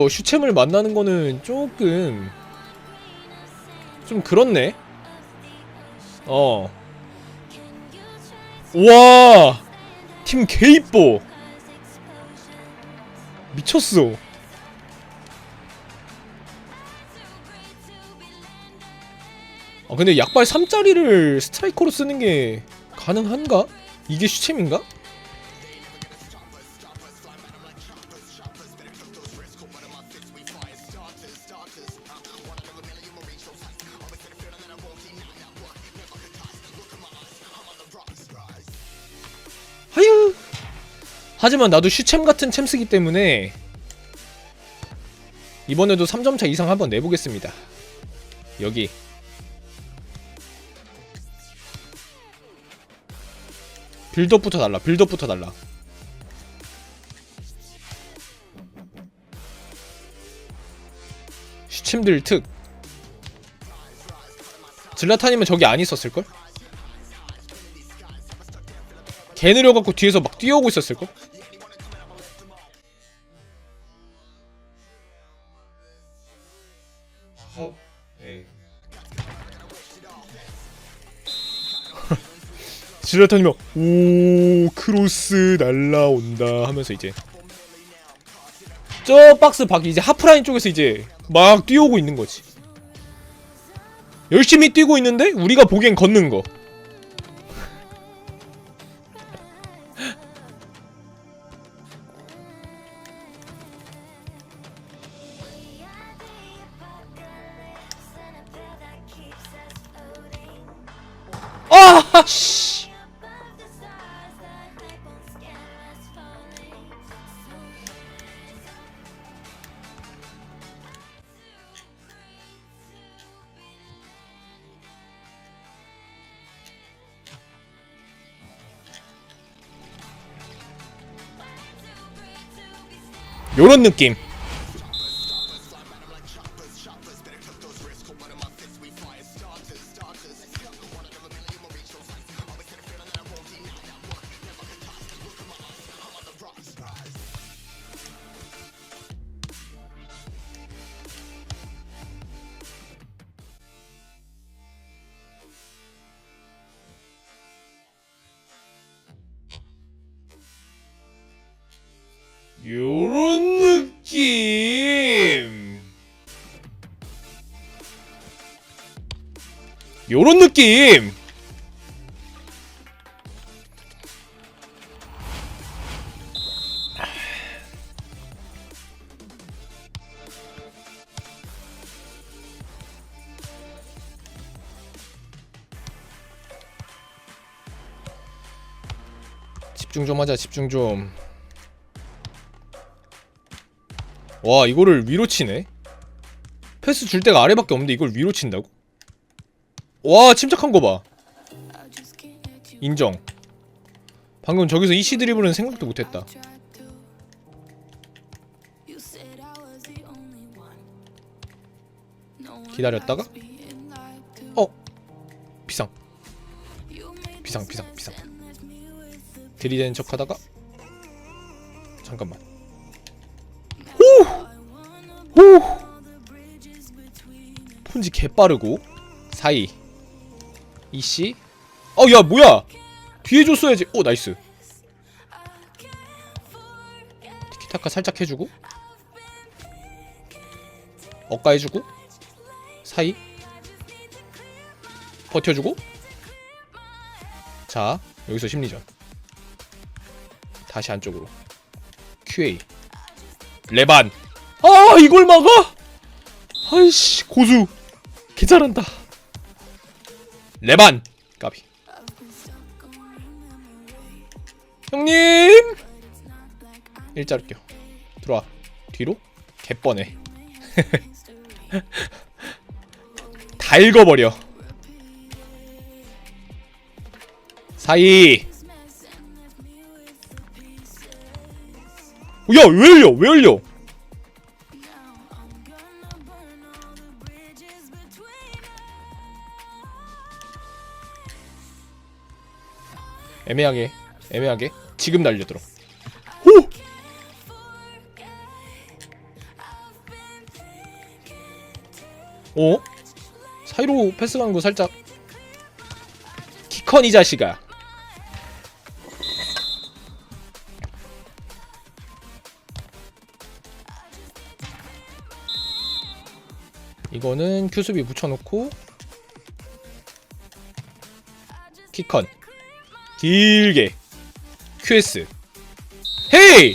어, 슈챔을 만나는 거는 조금 좀 그렇네. 어. 와, 팀 개이뻐. 미쳤어. 아 근데 약발 3짜리를 스트라이커로 쓰는 게 가능한가? 이게 슈챔인가? 하지만 나도 슈챔 같은 챔스기 때문에 이번에도 3점차 이상 한번 내보겠습니다. 여기 빌드업부터 달라. 빌드업부터 달라. 슈챔들 특. 질라탄이면 저기 안 있었을걸? 개 느려갖고 뒤에서 막 뛰어오고 있었을걸? 어? 질라탄이면 오 크로스 날라온다 하면서 이제 저 박스 밖 이제 하프라인 쪽에서 이제 막 뛰어오고 있는 거지. 열심히 뛰고 있는데 우리가 보기엔 걷는 거. 씨. 요런 느낌. 요런 느낌. 요런 느낌. 집중 좀 하자, 집중 좀. 와 이거를 위로 치네? 패스 줄 데가 아래밖에 없는데 이걸 위로 친다고? 와 침착한 거봐. 인정. 방금 저기서 이시 드리블은 생각도 못했다. 기다렸다가? 어? 비상. 비상 비상 비상. 들이대는 척 하다가? 잠깐만 오! 폰지 개빠르고. 사이. 이씨. 어야 뭐야? 뒤에 줬어야지. 오 나이스. 티키타카 살짝 해주고. 엇가 해주고. 사이. 버텨주고. 자 여기서 심리전. 다시 안쪽으로. QA 레반 아 이걸 막아? 아이씨 고수. 개 잘한다. 레반 까비. 형님! 일자로 껴 들어와. 뒤로? 개뻔해. 다 읽어버려. 사이. 야왜 열려? 왜 열려 애매하게 애매하게 지금 날려들어 오! 어? 사이로 패스 가는 거 살짝 키컨 이 자식아 이거는 큐수비 붙여놓고 키컨 길게. QS 헤이!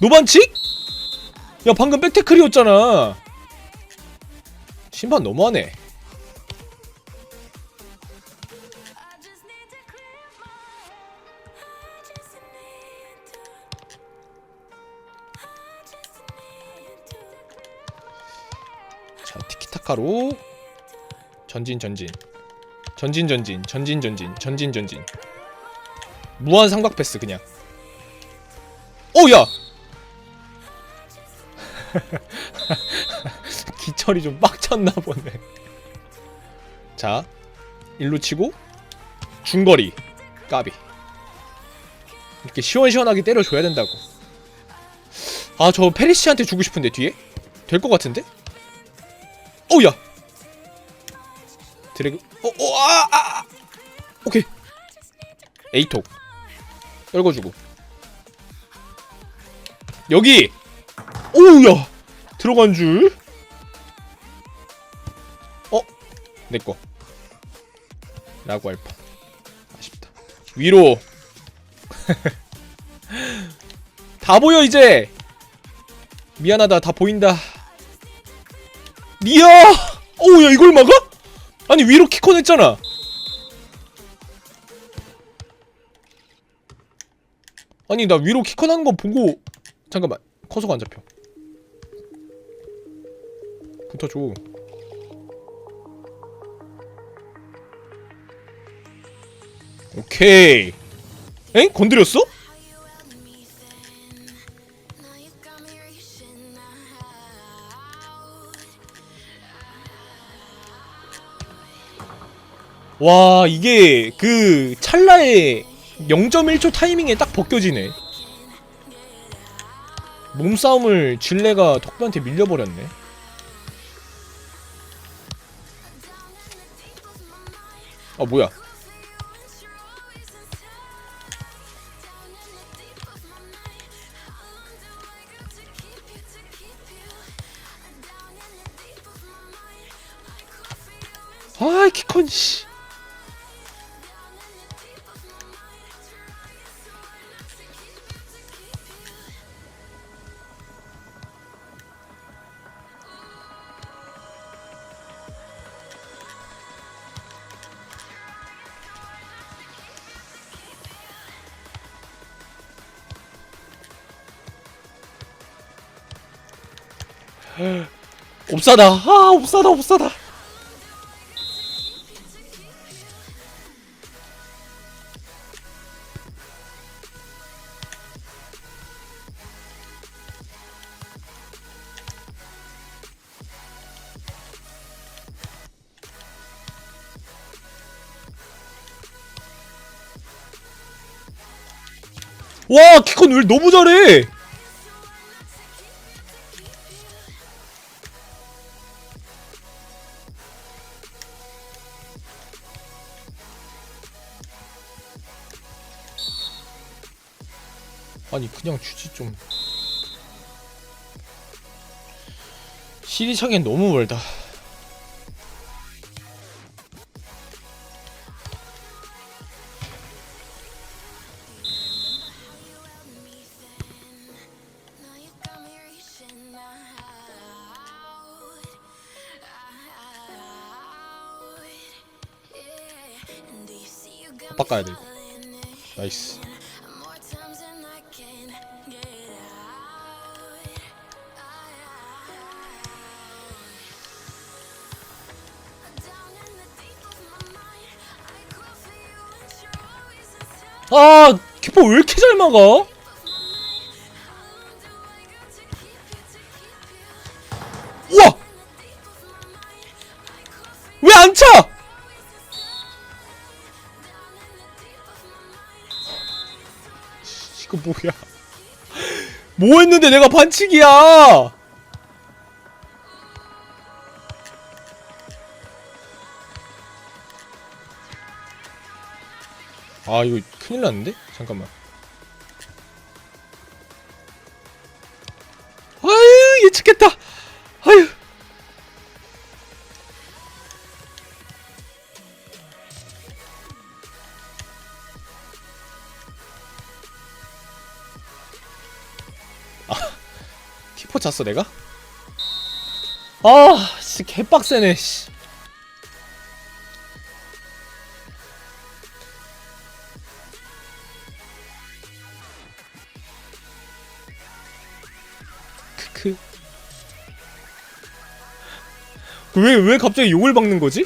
노반칙? 야 방금 백테클이었잖아. 심판 너무하네. 자 티키타카로. 전진 전진. 전진 전진. 전진 전진. 전진 전진 무한 삼각 패스 그냥. 오 야! 기철이 좀 빡쳤나 보네. 자 일로 치고 중거리. 까비. 이렇게 시원시원하게 때려줘야 된다고. 아 저 페리시한테 주고 싶은데 뒤에? 될 것 같은데? 오야! 드래그 어 어 아아 아, 아. 오케이. 에이톡 떨궈주고. 여기! 오우야! 들어간 줄? 어? 내꺼 라고 할 뻔. 아쉽다. 위로! 다 보여 이제! 미안하다 다 보인다. 미야! 오야 이걸 막아? 아니 위로 키컨 했잖아 아니 나 위로 키컨 하는 거 보고 잠깐만 커서가 안 잡혀 붙어줘 오케이 엥? 건드렸어? 와 이게 그 찰나의 0.1초 타이밍에 딱 벗겨지네. 몸싸움을 진레가 덕분한테 밀려버렸네. 아 뭐야? 아 키컨 씨 옵사다. 아 옵사다 옵사다. 와 키컨 왜 너무 잘해 아니 그냥 주지 좀. 차기엔 너무 멀다. 가야 돼 이거 나이스 아 키퍼 왜 이렇게 잘 막아? 우와! 왜 안 차? 이거 뭐야? 뭐 했는데 내가 반칙이야? 아 이거 큰일 났는데? 잠깐만 아유 예측했다 아유 아 키퍼 찼어 내가? 아 진짜 개빡세네 씨 왜 왜 갑자기 욕을 박는 거지?